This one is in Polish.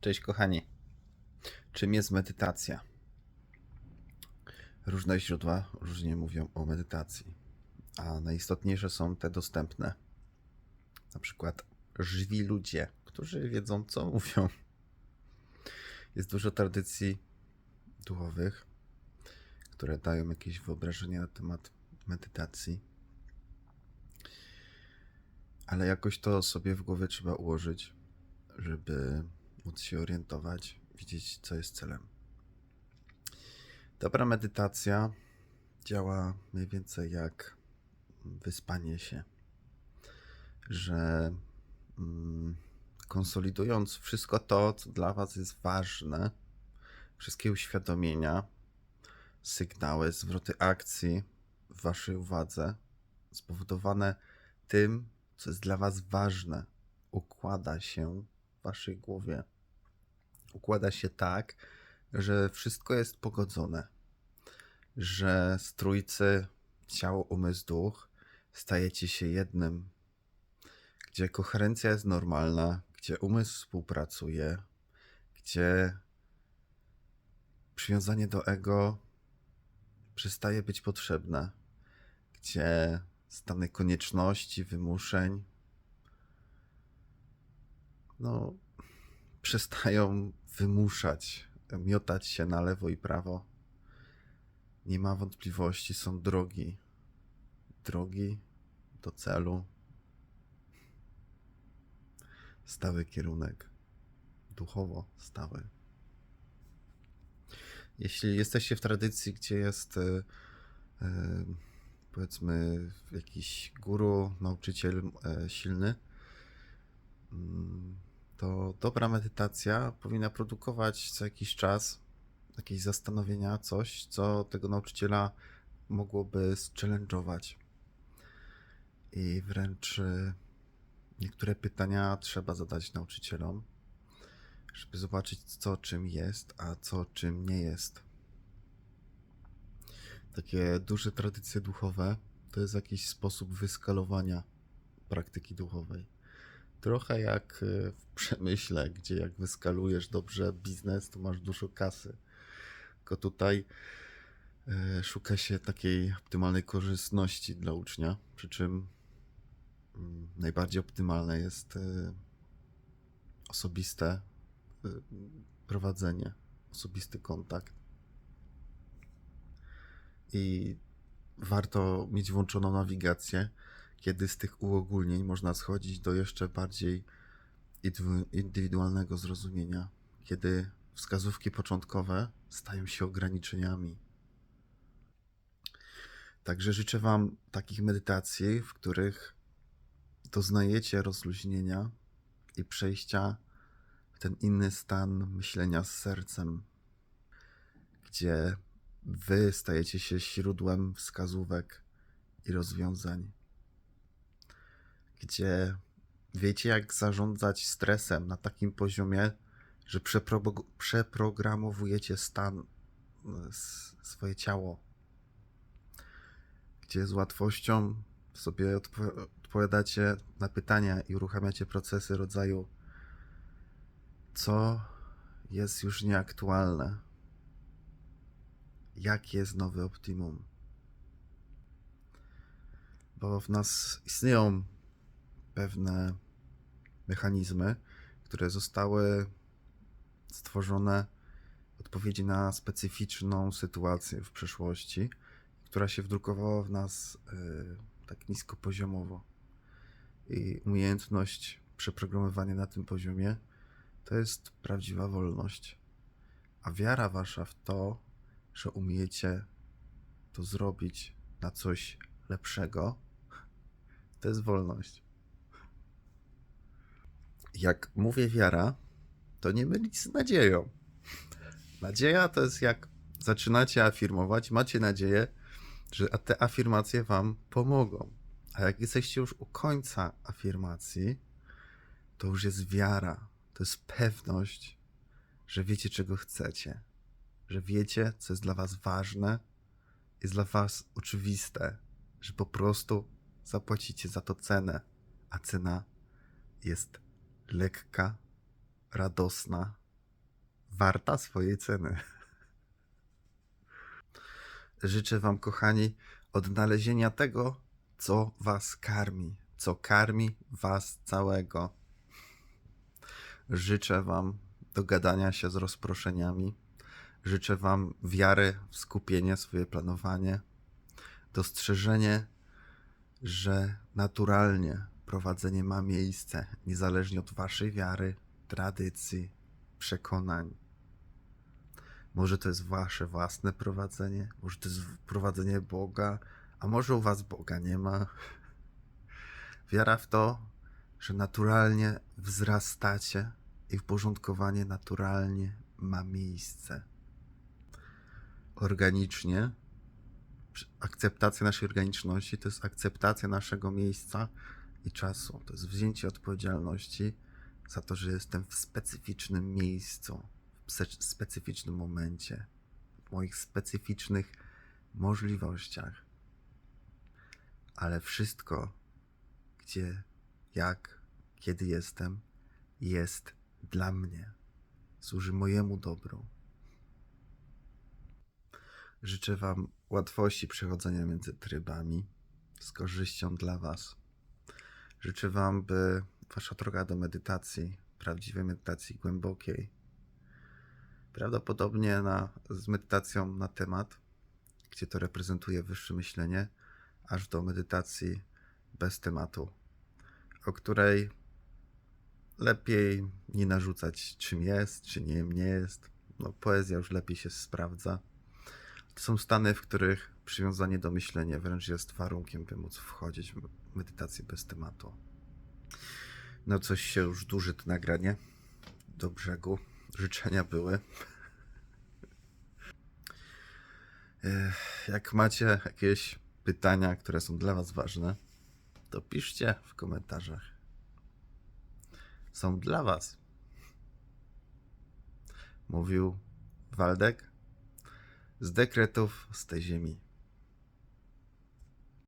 Cześć kochani. Czym jest medytacja? Różne źródła różnie mówią o medytacji, a najistotniejsze są te dostępne. Na przykład żywi ludzie, którzy wiedzą co mówią. Jest dużo tradycji duchowych, które dają jakieś wyobrażenie na temat medytacji. Ale jakoś to sobie w głowie trzeba ułożyć, żeby móc się orientować, widzieć, co jest celem. Dobra medytacja działa mniej więcej jak wyspanie się, że mm, konsolidując wszystko to, co dla Was jest ważne, wszystkie uświadomienia, sygnały, zwroty akcji w Waszej uwadze, spowodowane tym, co jest dla Was ważne, układa się Waszej głowie. Układa się tak, że wszystko jest pogodzone, że z trójcy ciało, umysł, duch stajecie się jednym, gdzie koherencja jest normalna, gdzie umysł współpracuje, gdzie przywiązanie do ego przestaje być potrzebne, gdzie stany konieczności, wymuszeń, no, przestają wymuszać, miotać się na lewo i prawo. Nie ma wątpliwości, są drogi. Drogi do celu. Stały kierunek. Duchowo stały. Jeśli jesteście w tradycji, gdzie jest e, e, powiedzmy jakiś guru, nauczyciel e, silny, mm, to dobra medytacja powinna produkować co jakiś czas jakieś zastanowienia, coś, co tego nauczyciela mogłoby challenge'ować. I wręcz y, niektóre pytania trzeba zadać nauczycielom, żeby zobaczyć, co czym jest, a co czym nie jest. Takie duże tradycje duchowe to jest jakiś sposób wyskalowania praktyki duchowej. Trochę jak y, w przemyśle, gdzie jak wyskalujesz dobrze biznes, to masz dużo kasy. Tylko tutaj y, szuka się takiej optymalnej korzystności dla ucznia, przy czym mm, najbardziej optymalne jest y, osobiste prowadzenie, osobisty kontakt. I warto mieć włączoną nawigację, kiedy z tych uogólnień można schodzić do jeszcze bardziej indywidualnego zrozumienia, kiedy wskazówki początkowe stają się ograniczeniami. Także życzę Wam takich medytacji, w których doznajecie rozluźnienia i przejścia w ten inny stan myślenia z sercem, gdzie Wy stajecie się źródłem wskazówek i rozwiązań gdzie wiecie, jak zarządzać stresem na takim poziomie, że przepro- przeprogramowujecie stan, swoje ciało, gdzie z łatwością sobie odpo- odpowiadacie na pytania i uruchamiacie procesy rodzaju, co jest już nieaktualne, jakie jest nowe optimum. Bo w nas istnieją pewne mechanizmy, które zostały stworzone w odpowiedzi na specyficzną sytuację w przeszłości, która się wdrukowała w nas yy, tak niskopoziomowo. I umiejętność przeprogramowania na tym poziomie to jest prawdziwa wolność. A wiara wasza w to, że umiecie to zrobić na coś lepszego, to jest wolność jak mówię wiara, to nie mylić z nadzieją. Nadzieja to jest jak zaczynacie afirmować, macie nadzieję, że te afirmacje wam pomogą. A jak jesteście już u końca afirmacji, to już jest wiara. To jest pewność, że wiecie, czego chcecie. Że wiecie, co jest dla was ważne, jest dla was oczywiste, że po prostu zapłacicie za to cenę, a cena jest lekka, radosna warta swojej ceny. Życzę Wam, kochani, odnalezienia tego, co Was karmi, co karmi Was całego. Życzę Wam dogadania się z rozproszeniami. Życzę Wam wiary w skupienie, swoje planowanie, dostrzeżenie, że naturalnie prowadzenie ma miejsce, niezależnie od Waszej wiary, tradycji, przekonań. Może to jest Wasze własne prowadzenie, może to jest prowadzenie Boga, a może u Was Boga nie ma. Wiara w to, że naturalnie wzrastacie i uporządkowanie naturalnie ma miejsce. Organicznie, akceptacja naszej organiczności to jest akceptacja naszego miejsca i czasu. To jest wzięcie odpowiedzialności za to, że jestem w specyficznym miejscu, w spe- specyficznym momencie, w moich specyficznych możliwościach. Ale wszystko, gdzie, jak, kiedy jestem, jest dla mnie. Służy mojemu dobru. Życzę Wam łatwości przechodzenia między trybami z korzyścią dla Was. Życzę Wam, by Wasza droga do medytacji, prawdziwej medytacji głębokiej, prawdopodobnie na, z medytacją na temat, gdzie to reprezentuje wyższe myślenie, aż do medytacji bez tematu, o której lepiej nie narzucać, czym jest, czy nie, nie jest. No, poezja już lepiej się sprawdza. To są stany, w których przywiązanie do myślenia wręcz jest warunkiem, by móc wchodzić w medytację bez tematu. No coś się już duży to nagranie do brzegu. Życzenia były. Jak macie jakieś pytania, które są dla Was ważne, to piszcie w komentarzach. Są dla Was. Mówił Waldek z dekretów z tej ziemi.